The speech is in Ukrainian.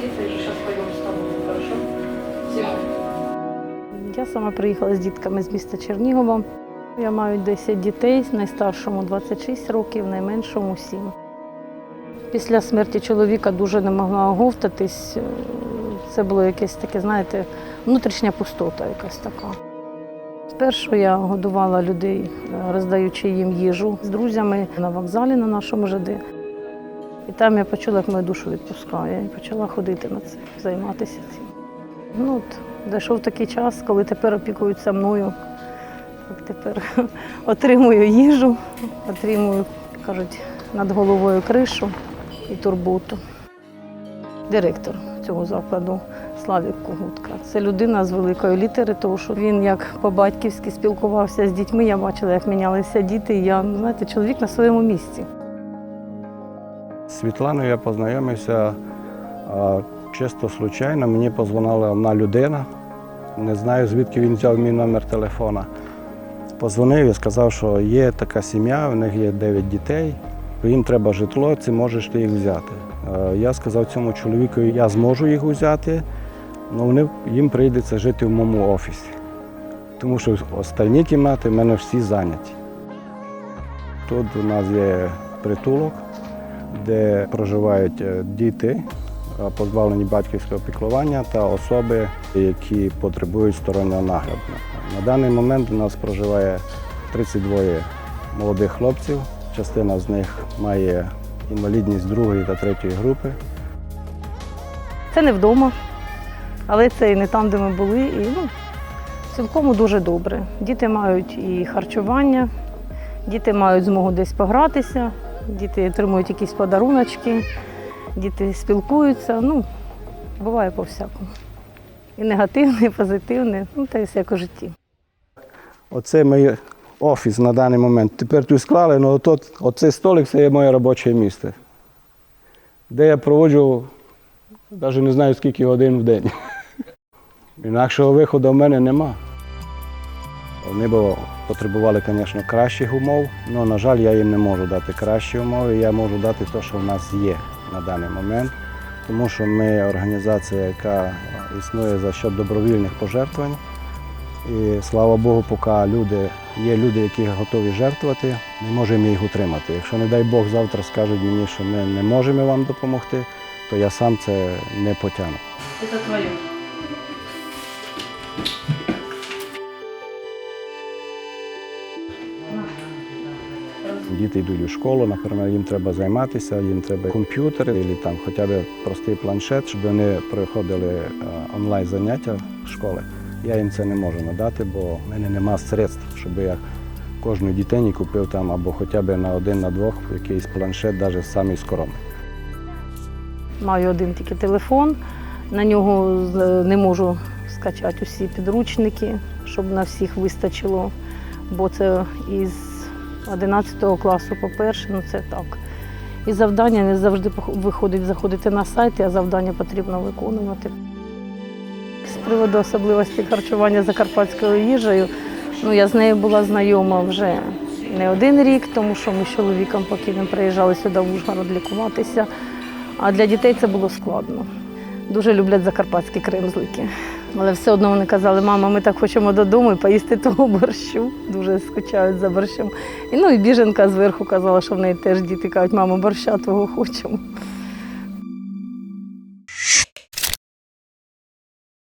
садиться и сейчас пойдем с тобой, хорошо? Всем. Я сама приїхала з дітками з міста Чернігова. Я маю 10 дітей, найстаршому 26 років, найменшому 7. Після смерті чоловіка дуже не могла оговтатись. Е, Це було якесь таке, знаєте, внутрішня пустота якась така. Спершу я годувала людей, е, роздаючи їм їжу з друзями на вокзалі на нашому ЖД. І там я почула, як мою душу відпускає, і почала ходити на це, займатися цим. Ну, от, дійшов такий час, коли тепер опікуються мною. Як тепер отримую їжу, отримую, кажуть, над головою кришу і турботу. Директор цього закладу Славік Когутка. Це людина з великої літери, тому що він як по-батьківськи спілкувався з дітьми. Я бачила, як мінялися діти. Я, ну, знаєте, чоловік на своєму місці. Світланою я познайомився чисто случайно. Мені позвонила одна людина. Не знаю, звідки він взяв мій номер телефона. Позвонив і сказав, що є така сім'я, в них є 9 дітей, їм треба житло, чи можеш ти їх взяти. Я сказав цьому чоловіку, я зможу їх взяти, але вони, їм прийдеться жити в моєму офісі. Тому що остальні кімнати в мене всі зайняті. Тут у нас є притулок, де проживають е, діти, е, позбавлені батьківського піклування та особи, які потребують стороннього нагляду. На даний момент у нас проживає 32 молодих хлопців. Частина з них має інвалідність другої та третьої групи. Це не вдома, але це і не там, де ми були. І ну, цілком дуже добре. Діти мають і харчування, діти мають змогу десь погратися, діти отримують якісь подаруночки, діти спілкуються. Ну, буває по-всякому. І негативне, і позитивне, ну, та й у житті. Оце мій офіс на даний момент. Тепер тут склали, але отут, оцей столик це є моє робоче місце, де я проводжу навіть не знаю скільки годин в день. Інакшого виходу в мене нема. Вони б потребували, звісно, кращих умов, але, на жаль, я їм не можу дати кращі умови. Я можу дати те, що в нас є на даний момент, тому що ми організація, яка існує за счет добровільних пожертвувань. І слава Богу, поки люди, є люди, які готові жертвувати, ми можемо їх утримати. Якщо, не дай Бог, завтра скажуть мені, що ми не можемо вам допомогти, то я сам це не потягну. Это твое. Діти йдуть у школу, наприклад, їм треба займатися, їм треба комп'ютер або там хоча б простий планшет, щоб вони проходили е, онлайн заняття школи. Я їм це не можу надати, бо в мене нема средств, щоб я кожній дитині купив там або хоча б на один, на двох якийсь планшет, навіть самий скромний. Маю один тільки телефон, на нього не можу скачати усі підручники, щоб на всіх вистачило, бо це із 11 класу, по-перше, ну це так. І завдання не завжди виходить заходити на сайт, а завдання потрібно виконувати. З приводу особливості харчування закарпатською їжею, ну я з нею була знайома вже не один рік, тому що ми з чоловіком покійним приїжджали сюди в Ужгород лікуватися. А для дітей це було складно. Дуже люблять закарпатські кремзлики. Але все одно вони казали, мама, ми так хочемо додому і поїсти того борщу. Дуже скучають за борщем. І ну і біженка зверху казала, що в неї теж діти кажуть, мама, борща того хочемо.